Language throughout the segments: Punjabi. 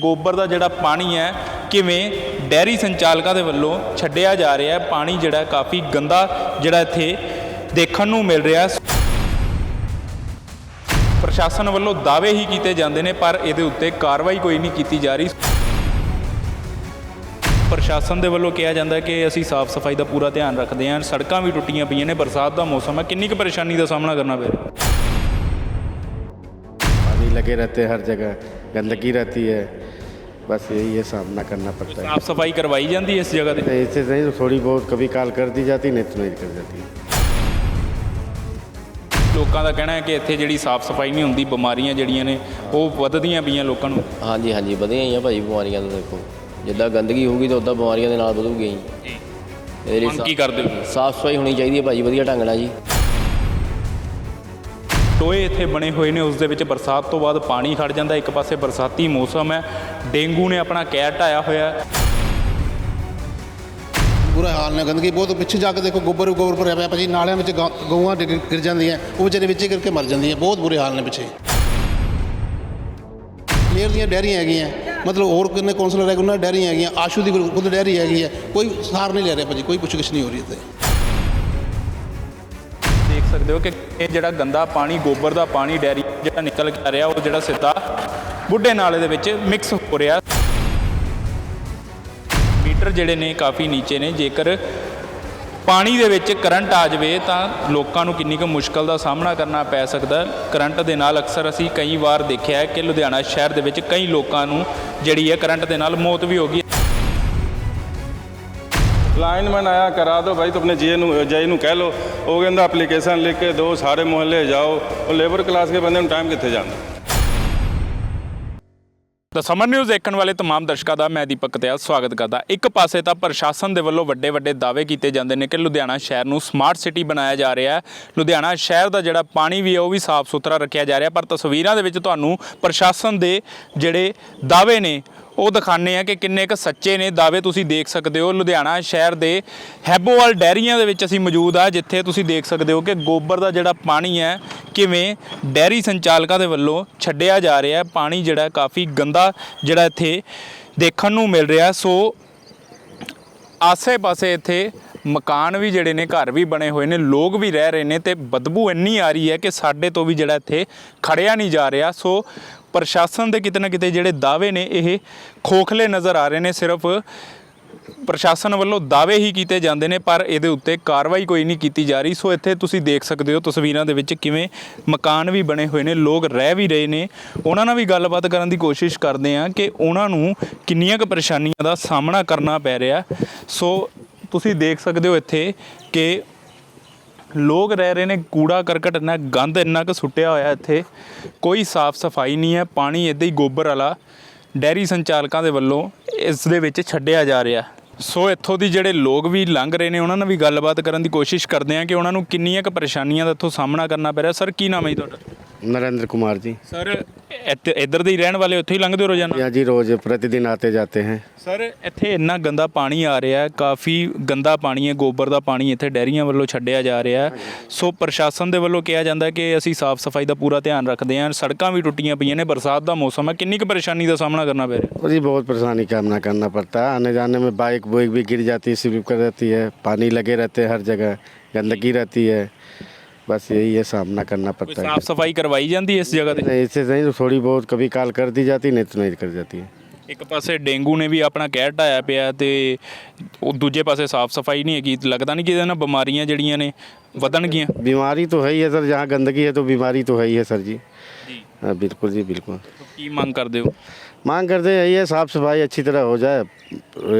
ਗੋਬਰ ਦਾ ਜਿਹੜਾ ਪਾਣੀ ਹੈ, ਕਿਵੇਂ ਡੈਰੀ ਸੰਚਾਲਕਾਂ ਦੇ ਵੱਲੋਂ ਛੱਡਿਆ ਜਾ ਰਿਹਾ ਹੈ, ਪਾਣੀ ਜਿਹੜਾ ਕਾਫੀ ਗੰਦਾ ਜਿਹੜਾ ਇੱਥੇ ਦੇਖਣ ਨੂੰ ਮਿਲ ਰਿਹਾ ਹੈ। ਪ੍ਰਸ਼ਾਸਨ ਵੱਲੋਂ ਦਾਅਵੇ ਹੀ ਕੀਤੇ ਜਾਂਦੇ ਨੇ, ਪਰ ਇਹਦੇ ਉੱਤੇ ਕਾਰਵਾਈ ਕੋਈ ਨਹੀਂ ਕੀਤੀ ਜਾ ਰਹੀ। ਪ੍ਰਸ਼ਾਸਨ ਦੇ ਵੱਲੋਂ ਕਿਹਾ ਜਾਂਦਾ ਕਿ ਅਸੀਂ ਸਾਫ਼ ਸਫ਼ਾਈ ਦਾ ਪੂਰਾ ਧਿਆਨ ਰੱਖਦੇ ਹਾਂ, ਸੜਕਾਂ ਵੀ ਟੁੱਟੀਆਂ ਪਈਆਂ ਨੇ, ਬਰਸਾਤ ਦਾ ਮੌਸਮ ਹੈ, ਕਿੰਨੀ ਕੁ ਪਰੇਸ਼ਾਨੀ ਦਾ ਸਾਹਮਣਾ ਕਰਨਾ ਪੈ ਰਿਹਾ। लगे रहते हैं हर जगह गंदगी रहती है बस यही है सामना करना पड़ता है ਸਾਫ਼ सफाई करवाई ਜਾਂਦੀ ਹੈ ਇਸ ਜਗ੍ਹਾ ਤੇ नहीं, इससे नहीं तो थोड़ी बहुत कभी काल कर दी जाती नहीं तो नहीं कर जाती ਲੋਕਾਂ ਦਾ ਕਹਿਣਾ ਹੈ ਕਿ ਇੱਥੇ ਜਿਹੜੀ ਸਾਫ਼ ਸਫਾਈ ਨਹੀਂ ਹੁੰਦੀ ਬਿਮਾਰੀਆਂ ਜਿਹੜੀਆਂ ਨੇ ਉਹ ਵੱਧਦੀਆਂ ਪਈਆਂ ਲੋਕਾਂ ਨੂੰ ਹਾਂਜੀ ਹਾਂਜੀ ਵਧੀਆ ਹੀ ਆ ਭਾਈ ਬਿਮਾਰੀਆਂ ਤਾਂ ਦੇਖੋ ਜਿੱਦਾਂ ਗੰਦਗੀ ਹੋਊਗੀ ਤਾਂ ਉਦਾਂ ਬਿਮਾਰੀਆਂ ਦੇ ਨਾਲ ਵਧੂਗੀ ਜੀ ਜੀ ਇਹਦੇ ਹੁਣ ਕੀ ਕਰਦੇ ਹੋ ਸਾਫ ਸਫਾਈ ਹੋਣੀ ਚਾਹੀਦੀ ਹੈ ਭਾਈ ਵਧੀਆ ਢੰਗ ਨਾਲ ਜੀ ਟੋਏ ਇੱਥੇ ਬਣੇ ਹੋਏ ਨੇ, ਉਸ ਦੇ ਵਿੱਚ ਬਰਸਾਤ ਤੋਂ ਬਾਅਦ ਪਾਣੀ ਖੜ ਜਾਂਦਾ ਇੱਕ ਪਾਸੇ ਬਰਸਾਤੀ ਮੌਸਮ ਹੈ। ਡੇਂਗੂ ਨੇ ਆਪਣਾ ਕਹਿਰ ਢਾਇਆ ਹੋਇਆ ਬੁਰਾ ਹਾਲ ਨੇ ਗੰਦਗੀ ਬਹੁਤ। ਪਿੱਛੇ ਜਾ ਕੇ ਦੇਖੋ, ਗੋਬਰ ਗੋਬਰ ਭਰਿਆ ਪਿਆ, ਭਾਜੀ ਨਾਲਿਆਂ ਵਿੱਚ ਗਾਂ- ਗਊਆਂ ਗਿਰ ਜਾਂਦੀਆਂ ਉਹ ਵਿਚਾਰੇ ਵਿੱਚ ਹੀ ਗਿਰ ਕੇ ਮਰ ਜਾਂਦੀਆਂ ਬਹੁਤ ਬੁਰੇ ਹਾਲ ਨੇ ਪਿੱਛੇ। ਕਲੀਅਰ ਦੀਆਂ ਡੈਰੀਆਂ ਹੈਗੀਆਂ ਮਤਲਬ ਹੋਰ ਕਿੰਨੇ ਕੌਂਸਲਰ ਹੈਗੇ, ਉਹਨਾਂ ਡੈਰੀਆਂ ਹੈਗੀਆਂ। ਆਸ਼ੂ ਦੀ ਖੁਦ ਡੈਰੀ ਹੈਗੀ ਹੈ। ਕੋਈ ਸਾਰ ਨਹੀਂ ਲੈ ਰਿਹਾ ਭਾਜੀ, ਕੋਈ ਪੁੱਛਗਿੱਛ ਨਹੀਂ ਹੋ ਰਹੀ ਇੱਥੇ। ਸਕਦੇ ਹੋ ਕਿ ਇਹ ਜਿਹੜਾ ਗੰਦਾ ਪਾਣੀ, ਗੋਬਰ ਦਾ ਪਾਣੀ, ਡੈਰੀ ਜਿਹੜਾ ਨਿਕਲ ਕੇ ਆ ਰਿਹਾ, ਉਹ ਜਿਹੜਾ ਸਿੱਧਾ ਬੁੱਢੇ ਨਾਲੇ ਦੇ ਵਿੱਚ ਮਿਕਸ ਹੋ ਰਿਹਾ। ਮੀਟਰ ਜਿਹੜੇ ਨੇ ਕਾਫੀ ਨੀਚੇ ਨੇ। ਜੇਕਰ ਪਾਣੀ ਦੇ ਵਿੱਚ ਕਰੰਟ ਆ ਜਾਵੇ, ਤਾਂ ਲੋਕਾਂ ਨੂੰ ਕਿੰਨੀ ਕੁ ਮੁਸ਼ਕਲ ਦਾ ਸਾਹਮਣਾ ਕਰਨਾ ਪੈ ਸਕਦਾ। ਕਰੰਟ ਦੇ ਨਾਲ ਅਕਸਰ ਅਸੀਂ ਕਈ ਵਾਰ ਦੇਖਿਆ ਹੈ ਕਿ ਲੁਧਿਆਣਾ ਸ਼ਹਿਰ ਦੇ ਵਿੱਚ ਕਈ ਲੋਕਾਂ ਨੂੰ ਜਿਹੜੀ ਹੈ ਕਰੰਟ ਦੇ ਨਾਲ ਮੌਤ ਵੀ ਹੋ ਗਈ। ਲਾਈਨਮੈਨ ਆਇਆ ਕਰਾ ਦਿਓ ਭਾਈ ਤੂੰ ਆਪਣੇ ਜੀ ਨੂੰ ਜੈ ਨੂੰ ਕਹਿ ਲਓ ਉਹ ਕਹਿੰਦਾ ਐਪਲੀਕੇਸ਼ਨ ਲਿਖ ਕੇ ਦਿਓ ਸਾਰੇ ਮੁਹੱਲੇ ਜਾਓ ਉਹ ਲੇਬਰ ਕਲਾਸ ਦੇ ਬੰਦੇ ਨੂੰ ਟਾਈਮ ਕਿੱਥੇ ਜਾਂਦਾ ਤਾਂ ਸਮਰ ਨਿਊਜ਼ ਦੇਖਣ ਵਾਲੇ तमाम ਦਰਸ਼ਕਾਂ ਦਾ ਮੈਂ ਦੀਪਕ ਕਤਿਆਲ ਸਵਾਗਤ ਕਰਦਾ ਇੱਕ ਪਾਸੇ ਤਾਂ ਪ੍ਰਸ਼ਾਸਨ ਦੇ ਵੱਲੋਂ ਵੱਡੇ ਵੱਡੇ ਦਾਅਵੇ ਕੀਤੇ ਜਾਂਦੇ ਨੇ ਕਿ ਲੁਧਿਆਣਾ ਸ਼ਹਿਰ ਨੂੰ ਸਮਾਰਟ ਸਿਟੀ ਬਣਾਇਆ ਜਾ ਰਿਹਾ ਹੈ ਲੁਧਿਆਣਾ ਸ਼ਹਿਰ ਦਾ ਜਿਹੜਾ ਪਾਣੀ ਵੀ ਹੈ ਉਹ ਵੀ ਸਾਫ਼ ਸੁਥਰਾ ਰੱਖਿਆ ਜਾ ਰਿਹਾ ਪਰ ਤਸਵੀਰਾਂ ਦੇ ਵਿੱਚ ਤੁਹਾਨੂੰ ਪ੍ਰਸ਼ਾਸਨ ਦੇ ਜਿਹੜੇ ਦਾਅਵੇ ਨੇ ਉਹ ਦਿਖਾਣੇ ਆ ਕਿ ਕਿੰਨੇ ਕੁ ਸੱਚੇ ਨੇ ਦਾਅਵੇ ਤੁਸੀਂ ਦੇਖ ਸਕਦੇ ਹੋ। ਲੁਧਿਆਣਾ ਸ਼ਹਿਰ ਦੇ ਹੈਬੋਵਾਲ ਡੈਰੀਆਂ ਦੇ ਵਿੱਚ ਅਸੀਂ ਮੌਜੂਦ ਆ, ਜਿੱਥੇ ਤੁਸੀਂ ਦੇਖ ਸਕਦੇ ਹੋ ਕਿ ਗੋਬਰ ਦਾ ਜਿਹੜਾ ਪਾਣੀ ਹੈ, ਕਿਵੇਂ ਡੈਰੀ ਸੰਚਾਲਕਾਂ ਦੇ ਵੱਲੋਂ ਛੱਡਿਆ ਜਾ ਰਿਹਾ ਹੈ। ਪਾਣੀ ਜਿਹੜਾ ਕਾਫੀ ਗੰਦਾ ਜਿਹੜਾ ਇੱਥੇ ਦੇਖਣ ਨੂੰ ਮਿਲ ਰਿਹਾ। ਸੋ ਆਸੇ-ਪਾਸੇ ਇੱਥੇ ਮਕਾਨ ਵੀ ਜਿਹੜੇ ਨੇ, ਘਰ ਵੀ ਬਣੇ ਹੋਏ ਨੇ, ਲੋਕ ਵੀ ਰਹਿ ਰਹੇ ਨੇ ਤੇ ਬਦਬੂ ਇੰਨੀ ਆ ਰਹੀ ਹੈ ਕਿ ਸਾਡੇ ਤੋਂ ਵੀ ਜਿਹੜਾ ਇੱਥੇ ਖੜਿਆ ਨਹੀਂ ਜਾ ਰਿਹਾ। ਸੋ ਪ੍ਰਸ਼ਾਸਨ ਦੇ ਕਿਤੇ ਨਾ ਕਿਤੇ ਜਿਹੜੇ ਦਾਅਵੇ ਨੇ, ਇਹ ਖੋਖਲੇ ਨਜ਼ਰ ਆ ਰਹੇ ਨੇ। ਸਿਰਫ ਪ੍ਰਸ਼ਾਸਨ ਵੱਲੋਂ ਦਾਅਵੇ ਹੀ ਕੀਤੇ ਜਾਂਦੇ ਨੇ, ਪਰ ਇਹਦੇ ਉੱਤੇ ਕਾਰਵਾਈ ਕੋਈ ਨਹੀਂ ਕੀਤੀ ਜਾ ਰਹੀ। ਸੋ ਇੱਥੇ ਤੁਸੀਂ ਦੇਖ ਸਕਦੇ ਹੋ ਤਸਵੀਰਾਂ ਦੇ ਵਿੱਚ ਕਿਵੇਂ ਮਕਾਨ ਵੀ ਬਣੇ ਹੋਏ ਨੇ, ਲੋਕ ਰਹਿ ਵੀ ਰਹੇ ਨੇ। ਉਹਨਾਂ ਨਾਲ ਵੀ ਗੱਲਬਾਤ ਕਰਨ ਦੀ ਕੋਸ਼ਿਸ਼ ਕਰਦੇ ਆ ਕਿ ਉਹਨਾਂ ਨੂੰ ਕਿੰਨੀਆਂ ਕੁ ਪਰੇਸ਼ਾਨੀਆਂ ਦਾ ਸਾਹਮਣਾ ਕਰਨਾ ਪੈ ਰਿਹਾ। ਸੋ ਤੁਸੀਂ ਦੇਖ ਸਕਦੇ ਹੋ ਇੱਥੇ ਕਿ ਲੋਕ ਰਹਿ ਰਹੇ ਨੇ, ਕੂੜਾ ਕਰਕਟ ਇੰਨਾ ਗੰਦ, ਇੰਨਾ ਕੁ ਸੁੱਟਿਆ ਹੋਇਆ ਇੱਥੇ। ਕੋਈ ਸਾਫ਼ ਸਫ਼ਾਈ ਨਹੀਂ ਹੈ, ਪਾਣੀ ਇੱਦਾਂ ਹੀ ਗੋਬਰ ਵਾਲਾ, ਡੈਰੀ ਸੰਚਾਲਕਾਂ ਦੇ ਵੱਲੋਂ ਇਸ ਦੇ ਵਿੱਚ ਛੱਡਿਆ ਜਾ ਰਿਹਾ। ਸੋ ਇੱਥੋਂ ਦੀ ਜਿਹੜੇ ਲੋਕ ਵੀ ਲੰਘ ਰਹੇ ਨੇ, ਉਹਨਾਂ ਨਾਲ ਵੀ ਗੱਲਬਾਤ ਕਰਨ ਦੀ ਕੋਸ਼ਿਸ਼ ਕਰਦੇ ਆ ਕਿ ਉਹਨਾਂ ਨੂੰ ਕਿੰਨੀਆਂ ਕੁ ਪਰੇਸ਼ਾਨੀਆਂ ਦਾ ਇੱਥੋਂ ਸਾਹਮਣਾ ਕਰਨਾ ਪੈ ਰਿਹਾ। ਸਰ ਕੀ ਨਾਮ ਹੈ ਜੀ ਤੁਹਾਡਾ? नरेंद्र कुमार जी ਸਰ ਇੱਥੇ ਇੱਧਰ ਦੇ ਹੀ ਰਹਿਣ ਵਾਲੇ ਉੱਥੇ ਹੀ ਲੰਘਦੇ ਹੋ ਰੋਜ਼ਾਨਾ यहाँ जी रोज प्रतिदिन आते जाते हैं ਸਰ ਇੱਥੇ ਇੰਨਾ ਗੰਦਾ ਪਾਣੀ ਆ ਰਿਹਾ ਹੈ ਕਾਫੀ ਗੰਦਾ ਪਾਣੀ ਹੈ ਗੋਬਰ ਦਾ ਪਾਣੀ ਇੱਥੇ ਡੈਰੀਆਂ ਵੱਲੋਂ ਛੱਡਿਆ ਜਾ ਰਿਹਾ ਹੈ ਸੋ ਪ੍ਰਸ਼ਾਸਨ ਦੇ ਵੱਲੋਂ ਕਿਹਾ ਜਾਂਦਾ ਹੈ ਕਿ ਅਸੀਂ ਸਾਫ਼ ਸਫਾਈ ਦਾ ਪੂਰਾ ਧਿਆਨ ਰੱਖਦੇ ਹਾਂ ਸੜਕਾਂ ਵੀ ਟੁੱਟੀਆਂ ਪਈਆਂ ਨੇ ਬਰਸਾਤ ਦਾ ਮੌਸਮ ਹੈ ਕਿੰਨੀ ਕੁ ਪਰੇਸ਼ਾਨੀ ਦਾ ਸਾਹਮਣਾ ਕਰਨਾ ਪੈ ਰਿਹਾ और जी बहुत परेशानी का सामना करना पड़ता है आने जाने में बाइक बुइक भी गिर जाती है स्लिप कर जाती है पानी लगे रहते हैं हर जगह गंदगी रहती है बस यही है सामना करना ਕੋਈ पड़ता है ਸਾਫ਼ ਸਫਾਈ ਕਰਵਾਈ ਜਾਂਦੀ ਹੈ ਇਸ ਜਗ੍ਹਾ ਤੇ नहीं इससे नहीं तो थोड़ी बहुत कभी काल कर दी जाती नहीं तो नहीं कर जाती है ਇੱਕ ਪਾਸੇ ਡੇਂਗੂ ਨੇ ਵੀ ਆਪਣਾ ਕਹਿਰ ਢਾਇਆ ਪਿਆ ਤੇ ਉਹ ਦੂਜੇ ਪਾਸੇ ਸਾਫ਼ ਸਫਾਈ ਨਹੀਂ ਹੈਗੀ ਲੱਗਦਾ ਨਹੀਂ ਕਿ ਇਹਦੇ ਨਾਲ ਬਿਮਾਰੀਆਂ ਜਿਹੜੀਆਂ ਨੇ ਵਧਣਗੀਆਂ बीमारी तो है ही है सर जहाँ गंदगी है तो बीमारी तो है ही है सर जी ਜੀ हाँ बिल्कुल जी बिल्कुल ਕੀ ਮੰਗ ਕਰਦੇ ਹੋ मांग करते हैं यही है साफ़ सफाई अच्छी तरह हो जाए अ,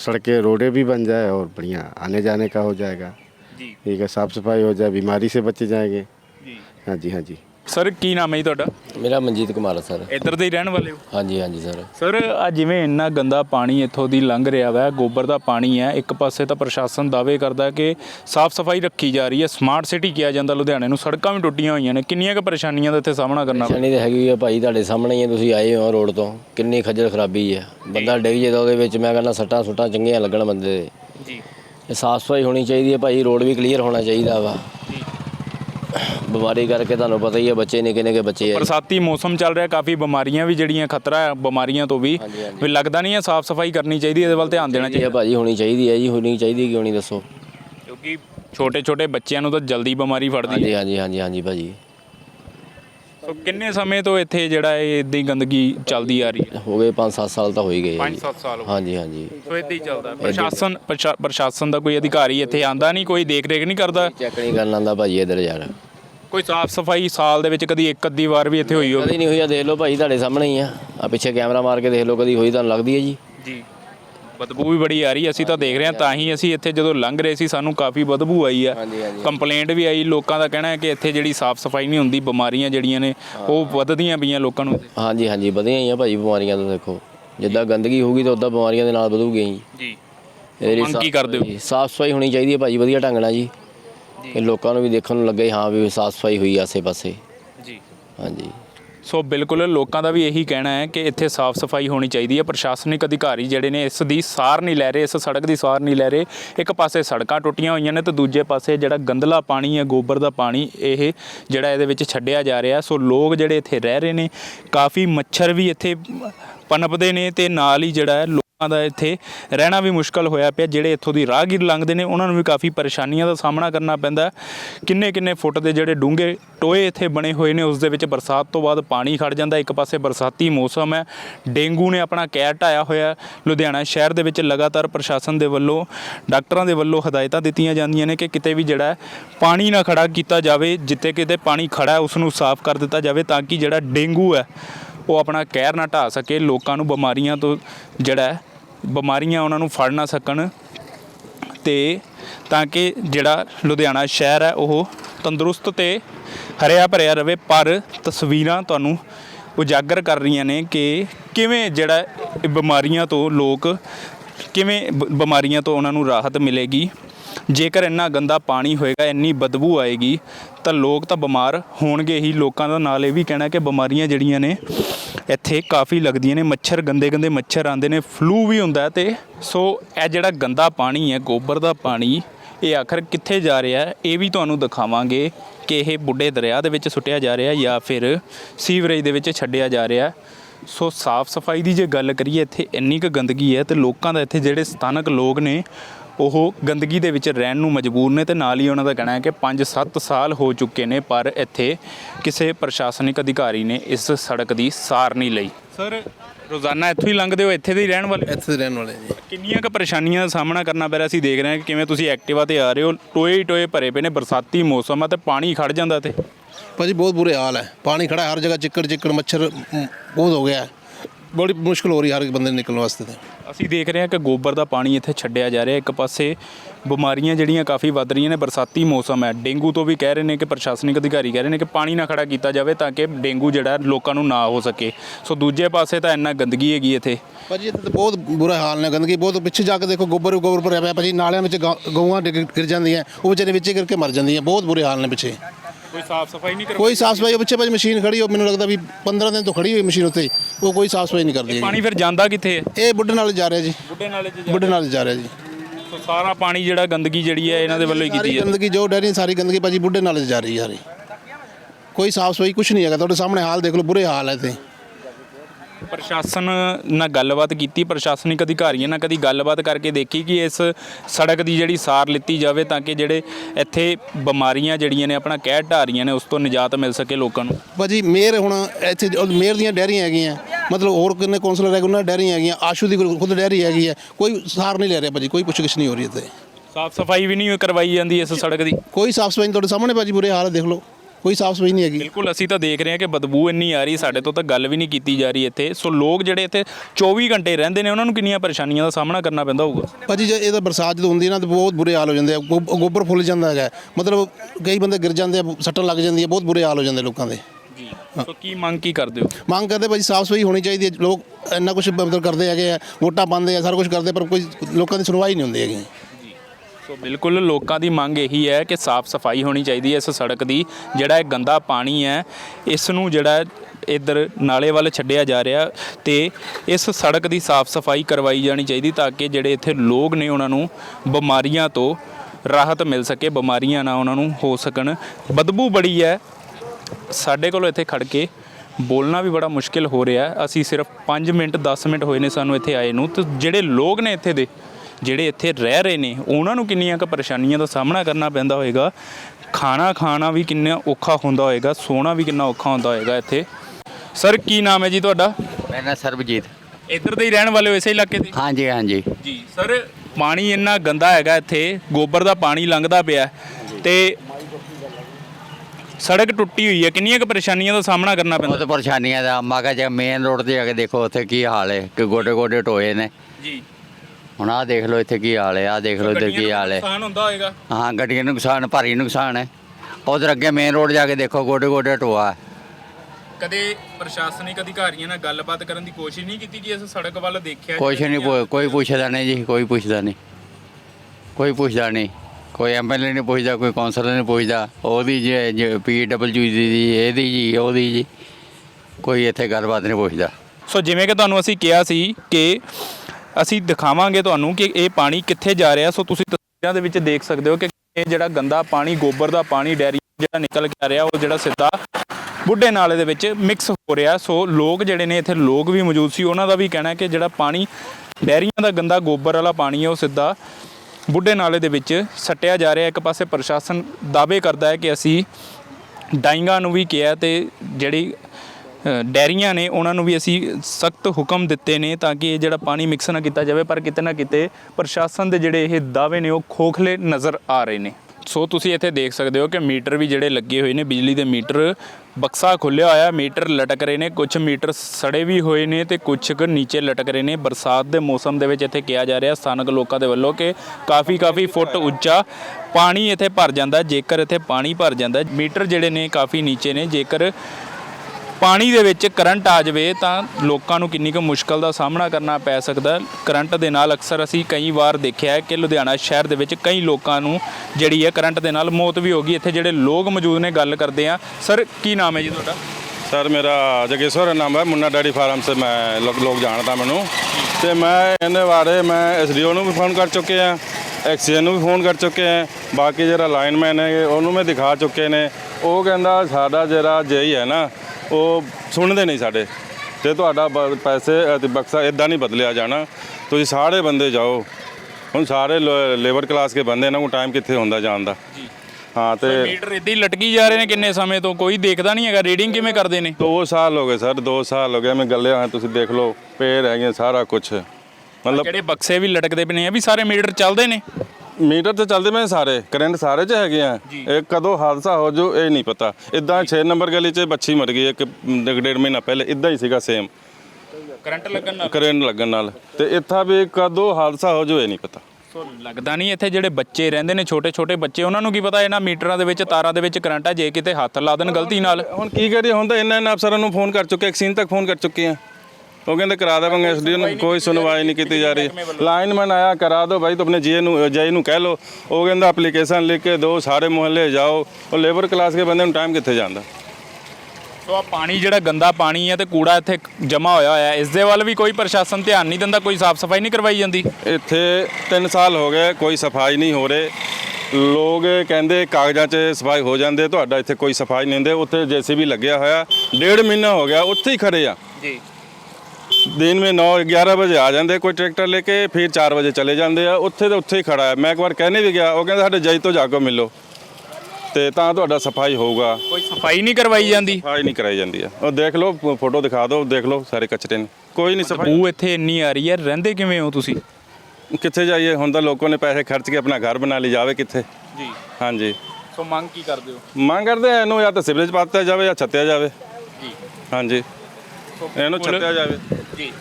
सड़कें रोडें भी बन जाए और बढ़िया आने जाने का हो जाएगा ਜੀ ठीक है साफ़ सफाई हो जाए बीमारी से बचे जाएंगे ਜੀ हाँ जी हाँ जी ਸਰ ਕੀ ਨਾਮ ਹੈ ਜੀ ਤੁਹਾਡਾ ਮੇਰਾ ਮਨਜੀਤ ਕੁਮਾਰ ਆ ਸਰ ਇੱਧਰ ਦੇ ਹੀ ਰਹਿਣ ਵਾਲੇ ਹੋ ਹਾਂਜੀ ਹਾਂਜੀ ਸਰ ਸਰ ਆ ਜਿਵੇਂ ਇੰਨਾ ਗੰਦਾ ਪਾਣੀ ਇੱਥੋਂ ਦੀ ਲੰਘ ਰਿਹਾ ਵਾ ਗੋਬਰ ਦਾ ਪਾਣੀ ਹੈ ਇੱਕ ਪਾਸੇ ਤਾਂ ਪ੍ਰਸ਼ਾਸਨ ਦਾਅਵੇ ਕਰਦਾ ਕਿ ਸਾਫ਼ ਸਫਾਈ ਰੱਖੀ ਜਾ ਰਹੀ ਹੈ ਸਮਾਰਟ ਸਿਟੀ ਕਿਹਾ ਜਾਂਦਾ ਲੁਧਿਆਣੇ ਨੂੰ ਸੜਕਾਂ ਵੀ ਟੁੱਟੀਆਂ ਹੋਈਆਂ ਨੇ ਕਿੰਨੀਆਂ ਕੁ ਪਰੇਸ਼ਾਨੀਆਂ ਦਾ ਇੱਥੇ ਸਾਹਮਣਾ ਕਰਨਾ ਪਿਆ ਪਰੇਸ਼ਾਨੀ ਤਾਂ ਹੈਗੀ ਆ ਭਾਈ ਤੁਹਾਡੇ ਸਾਹਮਣੇ ਹੀ ਆ ਤੁਸੀਂ ਆਏ ਹੋ ਰੋਡ ਤੋਂ ਕਿੰਨੀ ਖੱਜਲ ਖਰਾਬੀ ਆ ਬੰਦਾ ਡਿੱਗ ਜੇ ਤਾਂ ਉਹਦੇ ਵਿੱਚ ਮੈਂ ਕਹਿੰਦਾ ਸੱਟਾਂ ਸੁੱਟਾਂ ਚੰਗੀਆਂ ਲੱਗਣ ਬੰਦੇ ਦੇ ਜੀ ਇਹ ਸਾਫ਼ ਸਫ਼ਾਈ ਹੋਣੀ ਚਾਹੀਦੀ ਹੈ ਭਾਈ ਰੋਡ ਵੀ ਕਲੀਅਰ ਹੋਣਾ ਚਾਹੀਦਾ ਵਾ। ਬਿਮਾਰੀ ਕਰਕੇ ਤੁਹਾਨੂੰ ਪਤਾ ਹੀ ਹੈ ਬੱਚੇ ਨਿੱਕੇ ਨਿੱਕੇ ਬੱਚੇ ਆ ਬਰਸਾਤੀ ਮੌਸਮ ਚੱਲ ਰਿਹਾ ਕਾਫੀ ਬਿਮਾਰੀਆਂ ਵੀ ਜਿਹੜੀਆਂ ਖਤਰਾ ਹੈ ਬਿਮਾਰੀਆਂ ਤੋਂ ਵੀ। ਹਾਂਜੀ, ਹਾਂਜੀ। ਵੀ ਲੱਗਦਾ ਨਹੀਂ ਹੈ ਸਾਫ਼ ਸਫ਼ਾਈ ਕਰਨੀ ਚਾਹੀਦੀ ਇਹਦੇ ਵੱਲ ਧਿਆਨ ਦੇਣਾ ਇਹ ਚਾਹੀਦਾ। ਭਾਜੀ ਹੋਣੀ ਚਾਹੀਦੀ ਹੈ ਜੀ ਹੋਣੀ ਚਾਹੀਦੀ ਕਿਉਂ ਨਹੀਂ ਦੱਸੋ। ਕਿਉਂਕਿ ਛੋਟੇ ਛੋਟੇ ਬੱਚਿਆਂ ਨੂੰ ਤਾਂ ਜਲਦੀ ਬਿਮਾਰੀ ਫੜਦੀ ਹੈ। ਹਾਂਜੀ ਹਾਂਜੀ ਹਾਂਜੀ ਹਾਂਜੀ ਭਾਜੀ। ਸੋ ਕਿੰਨੇ ਸਮੇਂ ਤੋਂ ਇੱਥੇ ਜਿਹੜਾ ਇਹ ਇਦਾਂ ਹੀ ਗੰਦਗੀ ਚੱਲਦੀ ਆ ਰਹੀ ਹੈ? ਹੋ ਗਏ 5-7 ਸਾਲ ਤਾਂ ਹੋ ਹੀ ਗਏ ਆ ਜੀ। 5-7 ਸਾਲ ਹੋ ਹਾਂਜੀ ਹਾਂਜੀ। ਸੋ ਇਦਾਂ ਹੀ ਚੱਲਦਾ। ਪ੍ਰਸ਼ਾਸਨ ਪ੍ਰਸ਼ਾ- ਪ੍ਰਸ਼ਾਸਨ ਦਾ ਕੋਈ ਅਧਿਕਾਰੀ ਇੱਥੇ ਆਂਦਾ ਨਹੀਂ ਕੋਈ ਦੇਖ ਰੇਖ ਨਹੀਂ ਕਰਦਾ? ਚੈੱਕ ਨਹੀਂ ਕਰਨ ਆਉਂਦਾ ਭਾਜੀ ਇੱਧਰ ਯਾਰ। ਕੋਈ ਸਾਫ਼ ਸਫ਼ਾਈ ਸਾਲ ਦੇ ਵਿੱਚ ਕਦੀ ਇੱਕ ਅੱਧੀ ਵਾਰ ਵੀ ਇੱਥੇ ਹੋਈ ਹੋਵੇ? ਕਦੀ ਨਹੀਂ ਹੋਈ ਆ ਦੇਖ ਲਓ ਭਾਜੀ ਤੁਹਾਡੇ ਸਾਹਮਣੇ ਹੀ ਆ। ਆ ਪਿੱਛੇ ਕੈਮਰਾ ਮਾਰ ਕੇ ਦੇਖ ਲਓ ਕਦੀ ਹੋਈ ਤੁਹਾਨੂੰ ਲੱਗਦੀ ਹੈ ਜੀ। ਜੀ। ਬਦਬੂ ਵੀ ਬੜੀ ਆ ਰਹੀ ਹੈ। ਅਸੀਂ ਤਾਂ ਦੇਖ ਰਹੇ ਹਾਂ ਤਾਂ ਹੀ ਅਸੀਂ ਇੱਥੇ ਜਦੋਂ ਲੰਘ ਰਹੇ ਸੀ ਸਾਨੂੰ ਕਾਫੀ ਬਦਬੂ ਆਈ ਆ। ਹਾਂਜੀ, ਹਾਂਜੀ। ਕੰਪਲੇਂਟ ਵੀ ਆਈ ਲੋਕਾਂ ਦਾ ਕਹਿਣਾ ਹੈ ਕਿ ਇੱਥੇ ਜਿਹੜੀ ਸਾਫ਼ ਸਫ਼ਾਈ ਨਹੀਂ ਹੁੰਦੀ ਬਿਮਾਰੀਆਂ ਜਿਹੜੀਆਂ ਨੇ ਉਹ ਵੱਧਦੀਆਂ ਪਈਆਂ ਲੋਕਾਂ ਨੂੰ। ਹਾਂਜੀ ਹਾਂਜੀ ਵਧੀਆਂ ਹੀ ਆ ਭਾਜੀ ਬਿਮਾਰੀਆਂ ਤੋਂ ਦੇਖੋ। ਜਿੱਦਾਂ ਗੰਦਗੀ ਹੋਊਗੀ ਤਾਂ ਉਦਾਂ ਬਿਮਾਰੀਆਂ ਦੇ ਨਾਲ ਵਧੂਗੀਆਂ ਜੀ ਜੀ। ਇਹਦੀ ਮੰਗ ਕੀ ਕਰਦੇ ਹੋ? ਸਾਫ਼ ਸਫ਼ਾਈ ਹੋਣੀ ਚਾਹੀਦੀ ਹੈ ਭਾਜੀ ਵਧੀਆ ਢੰਗ ਨਾਲ ਜੀ। ਕਿ ਲੋਕਾਂ ਨੂੰ ਵੀ ਦੇਖਣ ਨੂੰ ਲੱਗੇ ਹਾਂ ਵੀ ਸਾਫ਼ ਸਫ਼ਾਈ ਹੋਈ ਆਸੇ ਪਾਸੇ ਜੀ। ਹਾਂਜੀ। ਸੋ ਬਿਲਕੁਲ ਲੋਕਾਂ ਦਾ ਵੀ ਇਹੀ ਕਹਿਣਾ ਹੈ ਕਿ ਇੱਥੇ ਸਾਫ਼ ਸਫ਼ਾਈ ਹੋਣੀ ਚਾਹੀਦੀ ਹੈ। ਪ੍ਰਸ਼ਾਸਨਿਕ ਅਧਿਕਾਰੀ ਜਿਹੜੇ ਨੇ ਇਸ ਦੀ ਸਾਰ ਨਹੀਂ ਲੈ ਰਹੇ, ਇਸ ਸੜਕ ਦੀ ਸਾਰ ਨਹੀਂ ਲੈ ਰਹੇ। ਇੱਕ ਪਾਸੇ ਸੜਕਾਂ ਟੁੱਟੀਆਂ ਹੋਈਆਂ ਨੇ ਤੇ ਦੂਜੇ ਪਾਸੇ ਜਿਹੜਾ ਗੰਦਲਾ ਪਾਣੀ ਹੈ, ਗੋਬਰ ਦਾ ਪਾਣੀ, ਇਹ ਜਿਹੜਾ ਇਹਦੇ ਵਿੱਚ ਛੱਡਿਆ ਜਾ ਰਿਹਾ। ਸੋ ਲੋਕ ਜਿਹੜੇ ਇੱਥੇ ਰਹਿ ਰਹੇ ਨੇ, ਕਾਫੀ ਮੱਛਰ ਵੀ ਇੱਥੇ ਪਨਪਦੇ ਨੇ ਤੇ ਨਾਲ ਹੀ ਜਿਹੜਾ ਹੈ ਦਾ ਇੱਥੇ ਰਹਿਣਾ ਵੀ ਮੁਸ਼ਕਲ ਹੋਇਆ ਪਿਆ, ਜਿਹੜੇ ਇੱਥੋਂ ਦੀ ਰਾਹਗੀਰ ਲੰਘਦੇ ਨੇ, ਉਹਨਾਂ ਨੂੰ ਵੀ ਕਾਫੀ ਪਰੇਸ਼ਾਨੀਆਂ ਦਾ ਸਾਹਮਣਾ ਕਰਨਾ ਪੈਂਦਾ ਕਿੰਨੇ ਕਿੰਨੇ ਫੁੱਟ ਦੇ ਜਿਹੜੇ ਡੂੰਘੇ ਟੋਏ ਇੱਥੇ ਬਣੇ ਹੋਏ ਨੇ, ਉਸ ਦੇ ਵਿੱਚ ਬਰਸਾਤ ਤੋਂ ਬਾਅਦ ਪਾਣੀ ਖੜ ਜਾਂਦਾ ਇੱਕ ਪਾਸੇ ਬਰਸਾਤੀ ਮੌਸਮ ਹੈ, ਡੇਂਗੂ ਨੇ ਆਪਣਾ ਕਹਿਰ ਢਾਇਆ ਹੋਇਆ ਲੁਧਿਆਣਾ ਸ਼ਹਿਰ ਦੇ ਵਿੱਚ ਲਗਾਤਾਰ ਪ੍ਰਸ਼ਾਸਨ ਦੇ ਵੱਲੋਂ, ਡਾਕਟਰਾਂ ਦੇ ਵੱਲੋਂ ਹਦਾਇਤਾਂ ਦਿੱਤੀਆਂ ਜਾਂਦੀਆਂ ਨੇ ਕਿ ਕਿਤੇ ਵੀ ਜਿਹੜਾ ਪਾਣੀ ਨਾ ਖੜਾ ਕੀਤਾ ਜਾਵੇ, ਜਿੱਥੇ ਕਿਤੇ ਪਾਣੀ ਖੜਾ ਹੈ, ਉਸ ਨੂੰ ਸਾਫ਼ ਕਰ ਦਿੱਤਾ ਜਾਵੇ ਤਾਂ ਕਿ ਜਿਹੜਾ ਡੇਂਗੂ ਹੈ, ਉਹ ਆਪਣਾ ਕਹਿਰ ਨਾ ਢਾ ਸਕੇ। ਲੋਕਾਂ ਨੂੰ ਬਿਮਾਰੀਆਂ ਤੋਂ ਜਿਹੜਾ ਬਿਮਾਰੀਆਂ ਉਹਨਾਂ ਨੂੰ ਫੜ ਨਾ ਸਕਣ ਤੇ ਤਾਂ ਕਿ ਜਿਹੜਾ ਲੁਧਿਆਣਾ ਸ਼ਹਿਰ ਹੈ, ਉਹ ਤੰਦਰੁਸਤ ਤੇ ਹਰਿਆ ਭਰਿਆ ਰਵੇ। ਪਰ ਤਸਵੀਰਾਂ ਤੁਹਾਨੂੰ ਉਜਾਗਰ ਕਰ ਰਹੀਆਂ ਨੇ ਕਿ ਕਿਵੇਂ ਜਿਹੜਾ ਬਿਮਾਰੀਆਂ ਤੋਂ ਲੋਕ, ਕਿਵੇਂ ਬ- ਬਿਮਾਰੀਆਂ ਤੋਂ ਉਹਨਾਂ ਨੂੰ ਰਾਹਤ ਮਿਲੇਗੀ। ਜੇਕਰ ਇੰਨਾ ਗੰਦਾ ਪਾਣੀ ਹੋਏਗਾ, ਇੰਨੀ ਬਦਬੂ ਆਏਗੀ, ਤਾਂ ਲੋਕ ਤਾਂ ਬਿਮਾਰ ਹੋਣਗੇ ਹੀ। ਲੋਕਾਂ ਦਾ ਨਾਲ ਇਹ ਵੀ ਕਹਿਣਾ ਕਿ ਬਿਮਾਰੀਆਂ ਜਿਹੜੀਆਂ ਨੇ ਇੱਥੇ ਕਾਫੀ ਲੱਗਦੀਆਂ ਨੇ, ਮੱਛਰ, ਗੰਦੇ ਗੰਦੇ ਮੱਛਰ ਆਉਂਦੇ ਨੇ ਫਲੂ ਵੀ ਹੁੰਦਾ ਹੈ ਤੇ ਸੋ ਇਹ ਜਿਹੜਾ ਗੰਦਾ ਪਾਣੀ ਹੈ, ਗੋਬਰ ਦਾ ਪਾਣੀ, ਇਹ ਆਖਰ ਕਿੱਥੇ ਜਾ ਰਿਹਾ ਇਹ ਵੀ ਤੁਹਾਨੂੰ ਦਿਖਾਵਾਂਗੇ ਕਿ ਇਹ ਬੁੱਢੇ ਦਰਿਆ ਦੇ ਵਿੱਚ ਸੁੱਟਿਆ ਜਾ ਰਿਹਾ ਜਾਂ ਫਿਰ ਸੀਵਰੇਜ ਦੇ ਵਿੱਚ ਛੱਡਿਆ ਜਾ ਰਿਹਾ ਸੋ ਸਾਫ਼ ਸਫ਼ਾਈ ਦੀ ਜੇ ਗੱਲ ਕਰੀਏ, ਇੱਥੇ ਇੰਨੀ ਕੁ ਗੰਦਗੀ ਹੈ ਤੇ ਲੋਕਾਂ ਦਾ ਇੱਥੇ ਜਿਹੜੇ ਸਥਾਨਕ ਲੋਕ ਨੇ ਉਹ ਗੰਦਗੀ ਦੇ ਵਿੱਚ ਰਹਿਣ ਨੂੰ ਮਜਬੂਰ ਨੇ ਤੇ ਨਾਲ ਹੀ ਉਹਨਾਂ ਦਾ ਕਹਿਣਾ ਹੈ ਕਿ 5-7 ਸਾਲ ਹੋ ਚੁੱਕੇ ਨੇ ਪਰ ਇੱਥੇ ਕਿਸੇ ਪ੍ਰਸ਼ਾਸਨਿਕ ਅਧਿਕਾਰੀ ਨੇ ਇਸ ਸੜਕ ਦੀ ਸਾਰ ਨਹੀਂ ਲਈ। ਸਰ ਰੋਜ਼ਾਨਾ ਇੱਥੋਂ ਹੀ ਲੰਘਦੇ ਹੋ? ਇੱਥੇ ਦੇ ਹੀ ਰਹਿਣ ਵਾਲੇ? ਇੱਥੇ ਦੇ ਰਹਿਣ ਵਾਲੇ ਜੀ। ਕਿੰਨੀਆਂ ਕੁ ਪਰੇਸ਼ਾਨੀਆਂ ਦਾ ਸਾਹਮਣਾ ਕਰਨਾ ਪੈ ਰਿਹਾ? ਅਸੀਂ ਦੇਖ ਰਹੇ ਹਾਂ ਕਿ ਕਿਵੇਂ ਤੁਸੀਂ ਐਕਟਿਵਾ ਤੇ ਆ ਰਹੇ ਹੋ। ਟੋਏ ਟੋਏ ਭਰੇ ਪਏ ਨੇ ਬਰਸਾਤੀ ਮੌਸਮ ਆ ਤੇ ਪਾਣੀ ਖੜ ਜਾਂਦਾ ਤੇ ਭਾਜੀ ਬਹੁਤ ਬੁਰੇ ਹਾਲ ਹੈ। ਪਾਣੀ ਖੜਾ ਹੈ, ਹਰ ਜਗ੍ਹਾ ਚਿੱਕੜ ਚਿੱਕੜ ਮੱਛਰ ਬਹੁਤ ਹੋ ਗਿਆ ਹੈ। ਬੜੀ ਮੁਸ਼ਕਲ ਹੋ ਰਹੀ ਹਰ ਇੱਕ ਬੰਦੇ ਨੂੰ ਨਿਕਲਣ ਵਾਸਤੇ ਤੇ। ਅਸੀਂ ਦੇਖ ਰਹੇ ਹਾਂ ਕਿ ਗੋਬਰ ਦਾ ਪਾਣੀ ਇੱਥੇ ਛੱਡਿਆ ਜਾ ਰਿਹਾ। ਇੱਕ ਪਾਸੇ ਬਿਮਾਰੀਆਂ ਜਿਹੜੀਆਂ ਕਾਫੀ ਵੱਧ ਰਹੀਆਂ ਨੇ, ਬਰਸਾਤੀ ਮੌਸਮ ਹੈ। ਡੇਂਗੂ ਤੋਂ ਵੀ ਕਹਿ ਰਹੇ ਨੇ ਕਿ ਪ੍ਰਸ਼ਾਸਨਿਕ ਅਧਿਕਾਰੀ ਕਹਿ ਰਹੇ ਨੇ ਕਿ ਪਾਣੀ ਨਾ ਖੜਾ ਕੀਤਾ ਜਾਵੇ ਤਾਂ ਕਿ ਡੇਂਗੂ ਜਿਹੜਾ ਲੋਕਾਂ ਨੂੰ ਨਾ ਹੋ ਸਕੇ। ਸੋ ਦੂਜੇ ਪਾਸੇ ਤਾਂ ਇੰਨਾ ਗੰਦਗੀ ਹੈਗੀ ਇੱਥੇ। ਭਾਜੀ, ਇੱਥੇ ਤਾਂ ਬਹੁਤ ਬੁਰਾ ਹਾਲ ਨੇ ਗੰਦਗੀ। ਬਹੁਤ ਪਿੱਛੇ ਜਾ ਕੇ ਦੇਖੋ, ਗੋਬਰ ਗੋਬਰ ਭਰਿਆ ਪਿਆ। ਭਾਜੀ, ਨਾਲਿਆਂ ਵਿੱਚ ਗਊਆਂ ਡਿੱਗ, ਗਿਰ ਜਾਂਦੀਆਂ। ਉਹ ਵਿਚਾਰੇ ਵਿੱਚੇ ਗਿਰ ਕੇ ਮਰ ਜਾਂਦੀਆਂ। ਬਹੁਤ ਬੁਰੇ ਹਾਲ ਨੇ ਪਿੱਛੇ। ਕੋਈ ਸਾਫ਼ ਸਫ਼ਾਈ ਨਹੀਂ ਕੋਈ ਸਾਫ਼ ਸਫ਼ਾਈ ਉਹ ਪਿੱਛੇ ਭਾਜੀ ਮਸ਼ੀਨ ਖੜੀ ਹੋ ਮੈਨੂੰ ਲੱਗਦਾ ਵੀ 15 ਦਿਨ ਤੋਂ ਖੜੀ ਹੋਈ ਮਸ਼ੀਨ ਉੱਤੇ ਉਹ ਕੋਈ ਸਾਫ਼ ਸਫ਼ਾਈ ਨਹੀਂ ਕਰਦੀ ਹੈਗੀ। ਪਾਣੀ ਫਿਰ ਜਾਂਦਾ ਕਿੱਥੇ ਹੈ? ਇਹ ਬੁੱਢੇ ਨਾਲ ਜਾ ਰਿਹਾ ਜੀ। ਬੁੱਢੇ ਨਾਲੇ 'ਚ ਬੁੱਢੇ ਨਾਲ ਜਾ ਰਿਹਾ ਜੀ। ਸੋ ਸਾਰਾ ਪਾਣੀ ਜਿਹੜਾ ਗੰਦਗੀ ਜਿਹੜੀ ਹੈ ਇਹਨਾਂ ਦੇ ਵੱਲੋਂ ਹੀ ਕੀਤੀ ਸਾਰੀ ਹੈ। ਗੰਦਗੀ ਜੋ ਡੈਰੀ ਸਾਰੀ ਗੰਦਗੀ ਭਾਜੀ ਬੁੱਢੇ ਨਾਲ ਜਾ ਰਹੀ ਹੈ ਸਾਰੀ। ਕੋਈ ਸਾਫ਼ ਸਫ਼ਾਈ ਕੁਝ ਨਹੀਂ ਹੈਗਾ। ਤੁਹਾਡੇ ਸਾਹਮਣੇ ਹਾਲ ਦੇਖ ਲਓ ਬੁਰੇ ਹਾਲ ਹੈ ਇੱਥੇ। ਪ੍ਰਸ਼ਾਸਨ ਨਾਲ ਗੱਲਬਾਤ ਕੀਤੀ ਪ੍ਰਸ਼ਾਸਨਿਕ ਅਧਿਕਾਰੀਆਂ ਨਾਲ ਕਦੀ ਗੱਲਬਾਤ ਕਰਕੇ ਦੇਖੀ ਕਿ ਇਸ ਸੜਕ ਦੀ ਜਿਹੜੀ ਸਾਰ ਲਿੱਤੀ ਜਾਵੇ ਤਾਂ ਕਿ ਜਿਹੜੇ ਇੱਥੇ ਬਿਮਾਰੀਆਂ ਜਿਹੜੀਆਂ ਨੇ ਆਪਣਾ ਕਹਿ ਢਾ ਰਹੀਆਂ ਨੇ ਉਸ ਤੋਂ ਨਿਜਾਤ ਮਿਲ ਸਕੇ ਲੋਕਾਂ ਨੂੰ? ਭਾਜੀ ਮੇਰ ਹੁਣ ਇੱਥੇ ਮੇਰ ਦੀਆਂ ਡੈਰੀਆਂ ਹੈਗੀਆਂ। ਮਤਲਬ ਹੋਰ ਕਿੰਨੇ ਕੌਂਸਲਰ ਹੈਗੇ ਉਹਨਾਂ ਡੈਰੀਆਂ ਹੈਗੀਆਂ। ਆਸ਼ੂ ਦੀ ਖੁਦ ਡੈਰੀ ਹੈਗੀ ਹੈ। ਕੋਈ ਸਾਰ ਨਹੀਂ ਲੈ ਰਿਹਾ ਭਾਜੀ ਕੋਈ ਪੁੱਛਗਿੱਛ ਨਹੀਂ ਹੋ ਰਹੀ ਇੱਥੇ। ਸਾਫ਼ ਸਫ਼ਾਈ ਵੀ ਨਹੀਂ ਕਰਵਾਈ ਜਾਂਦੀ ਇਸ ਸੜਕ ਦੀ? ਕੋਈ ਸਾਫ਼ ਸਫ਼ਾਈ ਤੁਹਾਡੇ ਸਾਹਮਣੇ ਭਾਜੀ ਬੁਰੇ ਹਾਲ ਹੈ ਦੇਖ ਲਓ। ਕੋਈ ਸਾਫ਼ ਸਫ਼ਾਈ ਨਹੀਂ ਹੈਗੀ। ਬਿਲਕੁਲ ਅਸੀਂ ਤਾਂ ਦੇਖ ਰਹੇ ਹਾਂ ਕਿ ਬਦਬੂ ਇੰਨੀ ਆ ਰਹੀ ਸਾਡੇ ਤੋਂ ਤਾਂ ਗੱਲ ਵੀ ਨਹੀਂ ਕੀਤੀ ਜਾ ਰਹੀ ਇੱਥੇ। ਸੋ ਲੋਕ ਜਿਹੜੇ ਇੱਥੇ 24 ਘੰਟੇ ਰਹਿੰਦੇ ਨੇ ਉਹਨਾਂ ਨੂੰ ਕਿੰਨੀਆਂ ਪਰੇਸ਼ਾਨੀਆਂ ਦਾ ਸਾਹਮਣਾ ਕਰਨਾ ਪੈਂਦਾ ਹੋਊਗਾ? ਭਾਜੀ ਜੇ ਇਹਦਾ ਬਰਸਾਤ ਜਦੋਂ ਹੁੰਦੀ ਹੈ ਨਾ ਤਾਂ ਬਹੁਤ ਬੁਰੇ ਹਾਲ ਹੋ ਜਾਂਦੇ ਆ। ਗੋ- ਗੋਬਰ ਫੁੱਲ ਜਾਂਦਾ ਹੈਗਾ। ਮਤਲਬ ਕਈ ਬੰਦੇ ਗਿਰ ਜਾਂਦੇ ਆ ਸੱਟਾਂ ਲੱਗ ਜਾਂਦੀ ਹੈ ਬਹੁਤ ਬੁਰੇ ਹਾਲ ਹੋ ਜਾਂਦੇ ਲੋਕਾਂ ਦੇ। ਜੀ। ਸੋ ਕੀ ਮੰਗ ਕੀ ਕਰਦੇ ਹੋ? ਮੰਗ ਕਰਦੇ ਭਾਜੀ ਸਾਫ਼ ਸਫ਼ਾਈ ਹੋਣੀ ਚਾਹੀਦੀ ਹੈ। ਲੋਕ ਇੰਨਾ ਕੁਝ ਮਤਲਬ ਕਰਦੇ ਹੈਗੇ ਆ ਵੋਟਾਂ ਪਾਉਂਦੇ ਆ ਸਾਰਾ ਕੁਝ ਕਰਦੇ ਪਰ ਕੋਈ ਲੋਕਾਂ ਦੀ ਸੁਣਵਾਈ ਨਹੀਂ ਹੁੰਦੀ ਹੈਗੀ। ਸੋ ਬਿਲਕੁਲ ਲੋਕਾਂ ਦੀ ਮੰਗ ਇਹੀ ਹੈ ਕਿ ਸਾਫ਼ ਸਫ਼ਾਈ ਹੋਣੀ ਚਾਹੀਦੀ ਹੈ ਇਸ ਸੜਕ ਦੀ, ਜਿਹੜਾ ਇਹ ਗੰਦਾ ਪਾਣੀ ਹੈ, ਇਸ ਨੂੰ ਜਿਹੜਾ ਇਧਰ ਨਾਲੇ ਵੱਲ ਛੱਡਿਆ ਜਾ ਰਿਹਾ ਤੇ ਇਸ ਸੜਕ ਦੀ ਸਾਫ਼ ਸਫ਼ਾਈ ਕਰਵਾਈ ਜਾਣੀ ਚਾਹੀਦੀ ਤਾਂ ਕਿ ਜਿਹੜੇ ਇੱਥੇ ਲੋਕ ਨੇ ਉਹਨਾਂ ਨੂੰ ਬਿਮਾਰੀਆਂ ਤੋਂ ਰਾਹਤ ਮਿਲ ਸਕੇ, ਬਿਮਾਰੀਆਂ ਨਾ ਉਹਨਾਂ ਨੂੰ ਹੋ ਸਕਣ। ਬਦਬੂ ਬੜੀ ਹੈ। ਸਾਡੇ ਕੋਲ ਇੱਥੇ ਖੜ ਕੇ ਬੋਲਣਾ ਵੀ ਬੜਾ ਮੁਸ਼ਕਿਲ ਹੋ ਰਿਹਾ। ਅਸੀਂ ਸਿਰਫ 5 ਮਿੰਟ 10 ਮਿੰਟ ਹੋਏ ਨੇ ਸਾਨੂੰ ਇੱਥੇ ਆਏ ਨੂੰ ਤੇ ਜਿਹੜੇ ਲੋਕ ਨੇ ਇੱਥੇ ਦੇ ਜਿਹੜੇ ਇੱਥੇ ਰਹਿ ਰਹੇ ਨੇ ਉਹਨਾਂ ਨੂੰ ਕਿੰਨੀਆਂ ਕੁ ਪਰੇਸ਼ਾਨੀਆਂ ਦਾ ਸਾਹਮਣਾ ਕਰਨਾ ਪੈਂਦਾ ਹੋਵੇਗਾ ਖਾਣਾ ਖਾਣਾ ਵੀ ਕਿੰਨਾ ਔਖਾ ਹੁੰਦਾ ਹੋਵੇਗਾ ਸੋਣਾ ਵੀ ਕਿੰਨਾ ਔਖਾ ਹੁੰਦਾ ਹੋਵੇਗਾ ਇੱਥੇ? ਸਰ ਕੀ ਨਾਮ ਹੈ ਜੀ ਤੁਹਾਡਾ? ਮੇਰਾ ਨਾਂ ਸਰਬਜੀਤ। ਇੱਧਰ ਦੇ ਹੀ ਰਹਿਣ ਵਾਲੇ ਹੋ ਇਸੇ ਇਲਾਕੇ ਦੇ? ਹਾਂਜੀ ਹਾਂਜੀ। ਜੀ ਸਰ ਪਾਣੀ ਇੰਨਾ ਗੰਦਾ ਹੈਗਾ ਇੱਥੇ ਗੋਬਰ ਦਾ ਪਾਣੀ ਲੰਘਦਾ ਪਿਆ। ਤੇ ਸੜਕ ਟੁੱਟੀ ਹੋਈ ਹੈ ਕਿੰਨੀਆਂ ਕੁ ਪਰੇਸ਼ਾਨੀਆਂ ਦਾ ਸਾਹਮਣਾ ਕਰਨਾ ਪੈਂਦਾ? ਬਹੁਤ ਪਰੇਸ਼ਾਨੀਆਂ ਦਾ ਮਾਗਾ ਜੇ ਮੇਨ ਰੋਡ ਤੇ ਜਾ ਕੇ ਦੇਖੋ ਉੱਥੇ ਕੀ ਹਾਲ ਹੈ ਕਿ ਗੋਡੇ ਗੋਡੇ ਟੋਏ ਨੇ। ਜੀ। ਹੁਣ ਆਹ ਦੇਖ ਲਓ ਇੱਥੇ ਕੀ ਹਾਲ ਹੈ ਆਹ ਦੇਖ ਲਓ ਇੱਧਰ ਕੀ ਹਾਲ ਹੈ। ਨੁਕਸਾਨ ਹੁੰਦਾ ਹੋਏਗਾ। ਹਾਂ ਗੱਡੀਆਂ ਨੂੰ ਨੁਕਸਾਨ ਭਾਰੀ ਨੁਕਸਾਨ ਹੈ। ਉਧਰ ਅੱਗੇ ਮੇਨ ਰੋਡ ਜਾ ਕੇ ਦੇਖੋ ਗੋਡੇ ਗੋਡੇ ਟੋਆ ਹੈ। ਕਦੇ ਪ੍ਰਸ਼ਾਸਨਿਕ ਅਧਿਕਾਰੀਆਂ ਨਾਲ ਗੱਲਬਾਤ ਕਰਨ ਦੀ ਕੋਸ਼ਿਸ਼ ਨਹੀਂ ਕੀਤੀ ਕਿ ਇਸ ਸੜਕ ਵੱਲ ਦੇਖਿਆ ਕੁਛ ਨਹੀਂ ਪੁ- ਕੋਈ ਪੁੱਛਦਾ ਨਹੀਂ ਜੀ ਕੋਈ ਪੁੱਛਦਾ ਨਹੀਂ। ਕੋਈ ਪੁੱਛਦਾ ਨਹੀਂ। ਕੋਈ ਐਮਐਲਏ ਨਹੀਂ ਪੁੱਛਦਾ ਕੋਈ ਕੌਂਸਲਰ ਨਹੀਂ ਪੁੱਛਦਾ। ਉਹਦੀ ਜੇ ਪੀਡਬਲਯੂ ਦੀ ਜੀ ਇਹਦੀ ਜੀ ਉਹਦੀ ਜੀ। ਕੋਈ ਇੱਥੇ ਗੱਲਬਾਤ ਨਹੀਂ ਪੁੱਛਦਾ। ਸੋ ਜਿਵੇਂ ਕਿ ਤੁਹਾਨੂੰ ਅਸੀਂ ਕਿਹਾ ਸੀ ਕਿ ਅਸੀਂ ਦਿਖਾਵਾਂਗੇ ਤੁਹਾਨੂੰ ਕਿ ਇਹ ਪਾਣੀ ਕਿੱਥੇ ਜਾ ਰਿਹਾ। ਸੋ ਤੁਸੀਂ ਤਸਵੀਰਾਂ ਦੇ ਵਿੱਚ ਦੇਖ ਸਕਦੇ ਹੋ ਕਿ ਇਹ ਜਿਹੜਾ ਗੰਦਾ ਪਾਣੀ, ਗੋਬਰ ਦਾ ਪਾਣੀ, ਡੈਰੀ ਜਿਹੜਾ ਨਿਕਲ ਕੇ ਆ ਰਿਹਾ, ਉਹ ਜਿਹੜਾ ਸਿੱਧਾ ਬੁੱਢੇ ਨਾਲੇ ਦੇ ਵਿੱਚ ਮਿਕਸ ਹੋ ਰਿਹਾ। ਸੋ ਲੋਕ ਜਿਹੜੇ ਨੇ, ਇੱਥੇ ਲੋਕ ਵੀ ਮੌਜੂਦ ਸੀ। ਉਹਨਾਂ ਦਾ ਵੀ ਕਹਿਣਾ ਹੈ ਕਿ ਜਿਹੜਾ ਪਾਣੀ, ਡੈਰੀਆਂ ਦਾ ਗੰਦਾ ਗੋਬਰ ਵਾਲਾ ਪਾਣੀ ਹੈ, ਉਹ ਸਿੱਧਾ ਬੁੱਢੇ ਨਾਲੇ ਦੇ ਵਿੱਚ ਸੱਟਿਆ ਜਾ ਰਿਹਾ। ਇੱਕ ਪਾਸੇ ਪ੍ਰਸ਼ਾਸਨ ਦਾਅਵੇ ਕਰਦਾ ਹੈ ਕਿ ਅਸੀਂ ਡਾਈਂਗਾਂ ਨੂੰ ਵੀ ਕਿਹਾ ਤੇ ਜਿਹੜੀ ਡੈਰੀਆਂ ਨੇ ਉਹਨਾਂ ਨੂੰ ਵੀ ਅਸੀਂ ਸਖਤ ਹੁਕਮ ਦਿੱਤੇ ਨੇ ਤਾਂ ਕਿ ਇਹ ਜਿਹੜਾ ਪਾਣੀ ਮਿਕਸ ਨਾ ਕੀਤਾ ਜਾਵੇ, ਪਰ ਕਿਤੇ ਨਾ ਕਿਤੇ ਪ੍ਰਸ਼ਾਸਨ ਦੇ ਜਿਹੜੇ ਇਹ ਦਾਅਵੇ ਨੇ ਉਹ ਖੋਖਲੇ ਨਜ਼ਰ ਆ ਰਹੇ ਨੇ। ਸੋ ਤੁਸੀਂ ਇੱਥੇ ਦੇਖ ਸਕਦੇ ਹੋ ਕਿ ਮੀਟਰ ਵੀ ਜਿਹੜੇ ਲੱਗੇ ਹੋਏ ਨੇ, ਬਿਜਲੀ ਦੇ ਮੀਟਰ ਬਕਸਾ ਖੁੱਲਿਆ ਹੋਇਆ, ਮੀਟਰ ਲਟਕ ਰਹੇ ਨੇ ਕੁਝ ਮੀਟਰ ਸੜੇ ਵੀ ਹੋਏ ਨੇ ਤੇ ਕੁਝ ਕੁ ਨੀਚੇ ਲਟਕ ਰਹੇ ਨੇ। ਬਰਸਾਤ ਦੇ ਮੌਸਮ ਦੇ ਵਿੱਚ ਇੱਥੇ ਕਿਹਾ ਜਾ ਰਿਹਾ, ਸਥਾਨਕ ਲੋਕਾਂ ਦੇ ਵੱਲੋਂ ਕਿ ਕਾਫੀ ਕਾਫੀ ਫੁੱਟ ਉੱਚਾ ਪਾਣੀ ਇੱਥੇ ਭਰ ਜਾਂਦਾ, ਜੇਕਰ ਇੱਥੇ ਪਾਣੀ ਭਰ ਜਾਂਦਾ, ਮੀਟਰ ਜਿਹੜੇ ਨੇ ਕਾਫੀ ਨੀਚੇ ਨੇ, ਜੇਕਰ ਪਾਣੀ ਦੇ ਵਿੱਚ ਕਰੰਟ ਆ ਜਾਵੇ ਤਾਂ ਲੋਕਾਂ ਨੂੰ ਕਿੰਨੀ ਕੁ ਮੁਸ਼ਕਲ ਦਾ ਸਾਹਮਣਾ ਕਰਨਾ ਪੈ ਸਕਦਾ ਕਰੰਟ ਦੇ ਨਾਲ ਅਕਸਰ ਅਸੀਂ ਕਈ ਵਾਰ ਦੇਖਿਆ ਹੈ ਕਿ ਲੁਧਿਆਣਾ ਸ਼ਹਿਰ ਦੇ ਵਿੱਚ ਕਈ ਲੋਕਾਂ ਨੂੰ ਜਿਹੜੀ ਹੈ ਕਰੰਟ ਦੇ ਨਾਲ ਮੌਤ ਵੀ ਹੋ ਗਈ। ਇੱਥੇ ਜਿਹੜੇ ਲੋਕ ਮੌਜੂਦ ਨੇ, ਗੱਲ ਕਰਦੇ ਆ ਸਰ, ਕੀ ਨਾਮ ਹੈ ਜੀ ਤੁਹਾਡਾ? ਸਰ, ਮੇਰਾ ਜਗੇਸ਼ਵਰ ਨਾਮ ਹੈ। ਮੁੰਨਾ ਡੈਡੀ ਫਾਰਮ ਸੇ ਮੈਂ ਲੋਕ ਲੋਕ ਜਾਣਦਾ ਮੈਨੂੰ। ਤੇ ਮੈਂ ਇਹਦੇ ਬਾਰੇ ਮੈਂ ਐਸਡੀਓ ਨੂੰ ਵੀ ਫੋਨ ਕਰ ਚੁੱਕੇ ਆ ਐਕਸੀਐਨ ਨੂੰ ਵੀ ਫੋਨ ਕਰ ਚੁੱਕੇ ਆ ਬਾਕੀ ਜਿਹੜਾ ਲਾਈਨਮੈਨ ਹੈ, ਉਹਨੂੰ ਮੈਂ ਦਿਖਾ ਚੁੱਕੇ ਨੇ। ਉਹ ਕਹਿੰਦਾ ਸਾਡਾ ਜਿਹੜਾ ਜੇਈ ਹੈ ਨਾ ਉਹ ਸੁਣਦੇ ਨਹੀਂ ਸਾਡੇ। ਤੇ ਤੁਹਾਡਾ ਬ- ਪੈਸੇ ਅਤੇ ਬਕਸਾ ਇਦਾਂ ਨਹੀਂ ਬਦਲਿਆ ਜਾਣਾ। ਤੁਸੀਂ ਸਾਰੇ ਬੰਦੇ ਜਾਓ। ਹੁਣ ਸਾਰੇ ਲੇਬਰ ਕਲਾਸ ਕੇ ਬੰਦੇ ਇਹਨਾਂ ਨੂੰ ਟਾਈਮ ਕਿੱਥੇ ਹੁੰਦਾ ਜਾਣ ਦਾ? ਹਾਂ ਤੇ ਮੀਟਰ ਇੱਦਾਂ ਹੀ ਲਟਕੀ ਜਾ ਰਹੇ ਨੇ ਕਿੰਨੇ ਸਮੇਂ ਤੋਂ? ਕੋਈ ਦੇਖਦਾ ਨਹੀਂ ਹੈਗਾ। ਰੀਡਿੰਗ ਕਿਵੇਂ ਕਰਦੇ ਨੇ? 2 ਸਾਲ ਹੋ ਗਏ ਸਰ 2 ਸਾਲ ਹੋ ਗਏ। ਮੈਂ ਗੱਲੇ ਆ ਤੁਸੀਂ ਦੇਖ ਲਓ। ਪੇੜ ਹੈਗੇ ਸਾਰਾ ਕੁਝ ਮਤਲਬ ਜਿਹੜੇ ਬਕਸੇ ਵੀ ਲਟਕਦੇ ਪਏ ਨੇ ਇਹ ਵੀ ਸਾਰੇ ਮੀਟਰ ਚੱਲਦੇ ਨੇ? ਮੀਟਰ ਤੇ ਚੱਲਦੇ ਪਏ ਸਾਰੇ ਕਰੰਟ ਸਾਰੇ 'ਚ ਹੈਗੇ ਆ। ਇਹ ਕਦੋਂ ਹਾਦਸਾ ਹੋ ਜੋ ਇਹ ਨਹੀਂ ਪਤਾ। ਇਦਾਂ 6 ਨੰਬਰ ਗਲੀ 'ਚ ਬੱਚੀ ਮਰ ਗਈ ਇੱਕ ਇੱਕ ਡੇਢ ਮਹੀਨਾ ਪਹਿਲੇ ਇਦਾਂ ਹੀ ਸੀਗਾ ਸੇਮ ਕਰੰਟ ਲੱਗਣ ਨਾਲ? ਕਰੰਟ ਲੱਗਣ ਨਾਲ। ਤੇ ਇੱਥਾ ਵੀ ਕਦੋਂ ਹਾਦਸਾ ਹੋ ਜੋ ਇਹ ਨਹੀਂ ਪਤਾ। ਲੱਗਦਾ ਨਹੀਂ ਇੱਥੇ ਜਿਹੜੇ ਬੱਚੇ ਰਹਿੰਦੇ ਨੇ ਛੋਟੇ ਛੋਟੇ ਬੱਚੇ ਉਹਨਾਂ ਨੂੰ ਕੀ ਪਤਾ ਇਹਨਾਂ ਮੀਟਰਾਂ ਦੇ ਵਿੱਚ ਤਾਰਾਂ ਦੇ ਵਿੱਚ ਕਰੰਟ ਹੈ ਜੇ ਕਿਤੇ ਹੱਥ ਲਾ ਦੇਣ ਗਲਤੀ ਨਾਲ। ਹੁਣ ਕੀ ਕਰੀਏ ਹੁਣ ਤਾਂ ਇਹਨਾਂ ਇਹਨਾਂ ਅਫਸਰਾਂ ਨੂੰ ਫੋਨ ਕਰ ਚੁੱਕੇ ਐਕਸੀਨ ਤੱਕ ਫੋਨ ਕਰ ਚੁੱਕੇ ਆ। ਉਹ ਕਹਿੰਦੇ ਕਰਾ ਦੇਵਾਂਗੇ ਐਸਡੀ ਨੂੰ ਕੋਈ ਸੁਣਵਾਈ ਨਹੀਂ ਕੀਤੀ ਜਾ ਰਹੀ। ਲਾਈਨਮੈਨ ਆਇਆ ਕਰਾ ਦਿਓ ਭਾਈ ਤੂੰ ਆਪਣੇ ਜੀਏ ਨੂੰ ਜਈ ਨੂੰ ਕਹਿ ਲਓ। ਉਹ ਕਹਿੰਦਾ ਐਪਲੀਕੇਸ਼ਨ ਲਿਖ ਕੇ ਦਿਓ ਸਾਰੇ ਮੁਹੱਲੇ ਜਾਓ। ਉਹ ਲੇਬਰ ਕਲਾਸ ਦੇ ਬੰਦੇ ਨੂੰ ਟਾਈਮ ਕਿੱਥੇ ਜਾਂਦਾ? ਸੋ ਆ ਪਾਣੀ ਜਿਹੜਾ ਗੰਦਾ ਪਾਣੀ ਹੈ ਤੇ ਕੂੜਾ ਇੱਥੇ ਜਮਾ ਹੋਇਆ ਹੋਇਆ ਹੈ। ਇਸ ਦੇ ਵੱਲ ਵੀ ਕੋਈ ਪ੍ਰਸ਼ਾਸਨ ਧਿਆਨ ਨਹੀਂ ਦਿੰਦਾ ਕੋਈ ਸਾਫ਼ ਸਫ਼ਾਈ ਨਹੀਂ ਕਰਵਾਈ ਜਾਂਦੀ। ਇੱਥੇ 3 ਸਾਲ ਹੋ ਗਏ ਕੋਈ ਸਫ਼ਾਈ ਨਹੀਂ ਹੋ ਰਹੇ। ਲੋਕ ਕਹਿੰਦੇ ਕਾਗਜ਼ਾਂ 'ਚ ਸਫ਼ਾਈ ਹੋ ਜਾਂਦੇ ਤੁਹਾਡਾ ਇੱਥੇ ਕੋਈ ਸਫ਼ਾਈ ਨਹੀਂ ਹੁੰਦੇ। ਉੱਥੇ ਜੇਸੀਬੀ ਲੱਗਿਆ ਹੋਇਆ ਡੇਢ ਮਹੀਨਾ ਹੋ ਗਿਆ ਉੱਥੇ ਹੀ ਖੜੇ ਆ। ਜੀ। ਦਿਨ में 9 11 ਵਜੇ ਆ ਜਾਂਦੇ ਕੋਈ ਟਰੈਕਟਰ ਲੈ ਕੇ ਫਿਰ 4 ਵਜੇ ਚਲੇ ਜਾਂਦੇ ਆ। ਉੱਥੇ ਤੇ ਉੱਥੇ ਹੀ ਖੜਾ ਹੈ। ਮੈਂ ਇੱਕ ਵਾਰ ਕਹਿਣੇ ਵੀ ਗਿਆ ਉਹ ਕਹਿੰਦਾ ਸਾਡੇ ਜਈ ਤੋਂ ਜਾ ਕੇ ਮਿਲੋ। ਤੇ ਤਾਂ ਤੁਹਾਡਾ ਸਫ਼ਾਈ ਹੋਊਗਾ। ਕੋਈ ਸਫ਼ਾਈ ਨਹੀਂ ਕਰਵਾਈ ਜਾਂਦੀ? ਸਫ਼ਾਈ ਨਹੀਂ ਕਰਾਈ ਜਾਂਦੀ ਆ। ਉਹ ਦੇਖ ਲਓ ਫੋਟੋ ਦਿਖਾ ਦਿਓ ਦੇਖ ਲਓ ਸਾਰੇ ਕਚਰੇ ਨੇ। ਕੋਈ ਨਹੀਂ ਸਫ਼ਾਈ ਬੂ ਇੱਥੇ ਇੰਨੀ ਆ ਰਹੀ ਹੈ ਰਹਿੰਦੇ ਕਿਵੇਂ ਹੋ ਤੁਸੀਂ? ਕਿੱਥੇ ਜਾਈਏ? ਹੁਣ ਤਾਂ ਲੋਕਾਂ ਨੇ ਪੈਸੇ ਖਰਚ ਕੇ ਆਪਣਾ ਘਰ ਬਣਾ ਲਈ ਜਾਵੇ ਕਿੱਥੇ? ਜੀ। ਹਾਂਜੀ। ਸੋ ਮੰਗ ਕੀ ਕਰਦੇ ਹੋ? ਮੰਗ ਕਰਦੇ ਆ ਇਹਨੂੰ ਜਾਂ ਤਾਂ ਸਿਵਰੇਜ ਪਾਤਾ ਜਾਵੇ ਜਾਂ ਛੱਤਿਆ ਜਾਵੇ। ਜੀ। ਹਾਂਜੀ। ਇਹਨੂੰ ਛੱਤਿਆ ਜਾਵੇ। ਜੀ।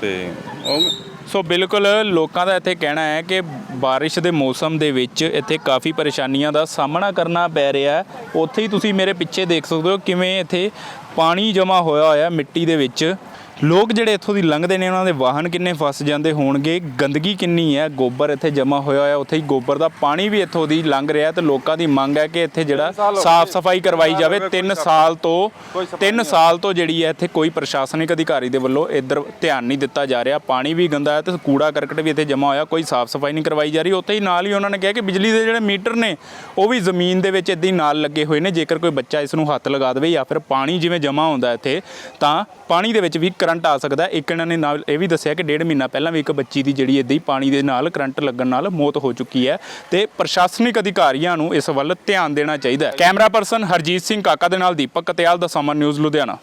ਤੇ ਉਹ ਸੋ ਬਿਲਕੁਲ ਲੋਕਾਂ ਦਾ ਇੱਥੇ ਕਹਿਣਾ ਹੈ ਕਿ ਬਾਰਿਸ਼ ਦੇ ਮੌਸਮ ਦੇ ਵਿੱਚ ਇੱਥੇ ਕਾਫੀ ਪਰੇਸ਼ਾਨੀਆਂ ਦਾ ਸਾਹਮਣਾ ਕਰਨਾ ਪੈ ਰਿਹਾ ਹੈ। ਉੱਥੇ ਹੀ ਤੁਸੀਂ ਮੇਰੇ ਪਿੱਛੇ ਦੇਖ ਸਕਦੇ ਹੋ ਕਿਵੇਂ ਇੱਥੇ ਪਾਣੀ ਜਮਾ ਹੋਇਆ ਹੋਇਆ ਮਿੱਟੀ ਦੇ ਵਿੱਚ। ਲੋਕ ਜਿਹੜੇ ਇੱਥੋਂ ਦੀ ਲੰਘਦੇ ਨੇ ਉਹਨਾਂ ਦੇ ਵਾਹਨ ਕਿੰਨੇ ਫਸ ਜਾਂਦੇ ਹੋਣਗੇ ਗੰਦਗੀ ਕਿੰਨੀ ਹੈ ਗੋਬਰ ਇੱਥੇ ਜਮਾ ਹੋਇਆ ਹੋਇਆ ਉੱਥੇ ਹੀ ਗੋਬਰ ਦਾ ਪਾਣੀ ਵੀ ਇੱਥੋਂ ਦੀ ਲੰਘ ਰਿਹਾ ਤੇ ਲੋਕਾਂ ਦੀ ਮੰਗ ਹੈ ਕਿ ਇੱਥੇ ਜਿਹੜਾ ਸਾਫ਼ ਸਫ਼ਾਈ ਕਰਵਾਈ ਜਾਵੇ। 3 ਸਾਲ ਤੋਂ 3 ਸਾਲ ਤੋਂ ਜਿਹੜੀ ਹੈ ਇੱਥੇ ਕੋਈ ਪ੍ਰਸ਼ਾਸਨਿਕ ਅਧਿਕਾਰੀ ਦੇ ਵੱਲੋਂ ਇੱਧਰ ਧਿਆਨ ਨਹੀਂ ਦਿੱਤਾ ਜਾ ਰਿਹਾ। ਪਾਣੀ ਵੀ ਗੰਦਾ ਹੈ ਤੇ ਕੂੜਾ ਕਰਕਟ ਵੀ ਇੱਥੇ ਜਮਾ ਹੋਇਆ ਕੋਈ ਸਾਫ਼ ਸਫ਼ਾਈ ਨਹੀਂ ਕਰਵਾਈ ਜਾ ਰਹੀ। ਉੱਥੇ ਹੀ ਨਾਲ ਹੀ ਉਹਨਾਂ ਨੇ ਕਿਹਾ ਕਿ ਬਿਜਲੀ ਦੇ ਜਿਹੜੇ ਮੀਟਰ ਨੇ ਉਹ ਵੀ ਜ਼ਮੀਨ ਦੇ ਵਿੱਚ ਇੱਦਾਂ ਹੀ ਨਾਲ ਲੱਗੇ ਹੋਏ ਨੇ। ਜੇਕਰ ਕੋਈ ਬੱਚਾ ਇਸ ਨੂੰ ਹੱਥ ਲਗਾ ਦੇਵੇ ਜਾਂ ਫਿਰ ਪਾਣੀ ਜਿਵੇਂ ਜਮਾ ਹੁੰਦਾ ਇੱਥੇ ਤਾਂ ਪਾਣੀ ਦੇ ਵਿੱਚ ਵੀ ਕਰੰਟ ਆ ਸਕਦਾ ਹੈ। ਇੱਕ ਇਹਨਾਂ ਨੇ ਨਾਲ ਇਹ ਵੀ ਦੱਸਿਆ ਕਿ ਡੇਢ ਮਹੀਨਾ ਪਹਿਲਾਂ ਵੀ ਇੱਕ ਬੱਚੀ ਦੀ ਜਿਹੜੀ ਇੱਦਾਂ ਹੀ ਪਾਣੀ ਦੇ ਨਾਲ ਕਰੰਟ ਲੱਗਣ ਨਾਲ ਮੌਤ ਹੋ ਚੁੱਕੀ ਹੈ ਤੇ ਪ੍ਰਸ਼ਾਸਨਿਕ ਅਧਿਕਾਰੀਆਂ ਨੂੰ ਇਸ ਵੱਲ ਧਿਆਨ ਦੇਣਾ ਚਾਹੀਦਾ ਹੈ ਕੈਮਰਾ ਪਰਸਨ ਹਰਜੀਤ ਸਿੰਘ ਕਾਕਾ ਦੇ ਨਾਲ ਦੀਪਕ ਕਤਿਆਲ ਦਾ ਸਮਨ ਨਿਊਜ਼ ਲੁਧਿਆਣਾ